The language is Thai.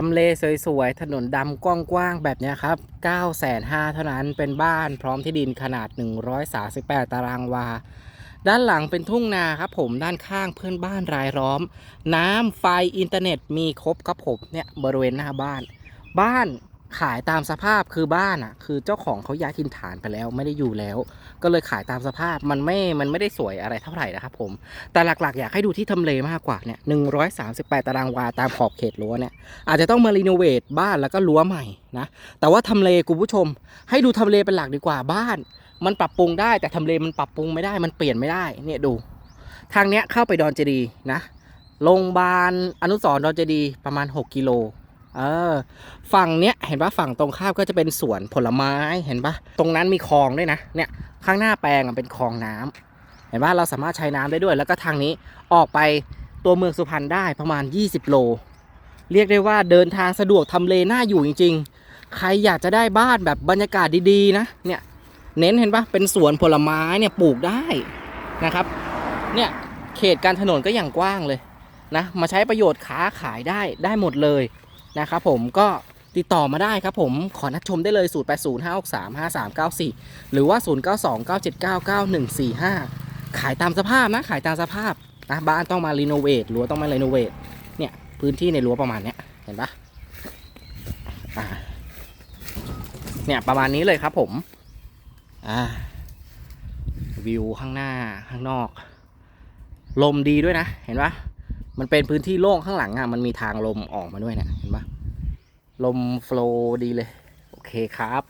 ทำเลสวยๆ ถนนดำกว้างๆ แบบนี้ครับ 9 5 0 0 0เท่านั้น เป็นบ้านพร้อมที่ดินขนาด 138 ตารางวา ด้านหลังเป็นทุ่งนาครับผม ด้านข้างเพื่อนบ้านรายล้อม น้ำไฟอินเทอร์เน็ตมีครบครับผมเนี่ยบริเวณหน้าบ้าน บ้าน ขายตามสภาพคือบ้านอะ คือเจ้าของเขาย้ายถิ่นฐานไปแล้วไม่ได้อยู่แล้ว ก็เลยขายตามสภาพมันไม่ มันไม่ได้สวยอะไรเท่าไหร่นะครับผม แต่หลักๆ อยากให้ดูที่ทำเลมากกว่าเนี่ย138ตารางวาตามขอบเขตรั้วเนี่ยอาจจะต้องมารีโนเวทบ้านแล้วก็รั้วใหม่นะแต่ว่าทำเลคุณผู้ชม ให้ดูทำเลเป็นหลักดีกว่าบ้าน มันปรับปรุงได้แต่ทำเลมันปรับปรุงไม่ได้มันเปลี่ยนไม่ได้เนี่ยดู ทางเนี้ยเข้าไปดอนเจดีย์นะโรงพยาบาลอนุสรดอนเจดีประมาณ 6กิโล เออ ฝั่งเนี้ยเห็นปะฝั่งตรงข้ามก็จะเป็นสวนผลไม้เห็นปะตรงนั้นมีคลองด้วยนะเนี่ยข้างหน้าแปลงเป็นคลองน้ำเห็นปะเราสามารถใช้น้ำได้ด้วย แล้วก็ทางนี้ออกไปตัวเมืองสุพรรณได้ประมาณ 20 โล เรียกได้ว่าเดินทางสะดวกทำเลน่าอยู่จริง ๆ ใครอยากจะได้บ้านแบบบรรยากาศดีๆนะเนี่ยเน้นเห็นปะเป็นสวนผลไม้เนี่ยปลูกได้นะครับเนี่ยเขตการถนนก็อย่างกว้างเลยนะมาใช้ประโยชน์ค้าขายได้ได้หมดเลย นะครับผมก็ติดต่อมาได้ครับผมขอนัดชมได้เลย 0 8 0 5 6 3 5 3 9 4 หรือว่า 0 9 2 9 7 9 9 1 4 5 ขายตามสภาพนะ ขายตามสภาพนะบ้านต้องมารีโนเวทรั้วต้องมารีโนเวทเนี่ย พื้นที่ในรั้วประมาณเนี้ยเห็นปะเนี่ย ประมาณนี้เลยครับผมอ่าวิวข้างหน้าข้างนอก ลมดีด้วยนะ เห็นปะ มันเป็นพื้นที่โล่งข้างหลังอะมันมีทางลมออกมาด้วยเนี่ยเห็นปะลมโฟล์ดีเลย โอเคครับ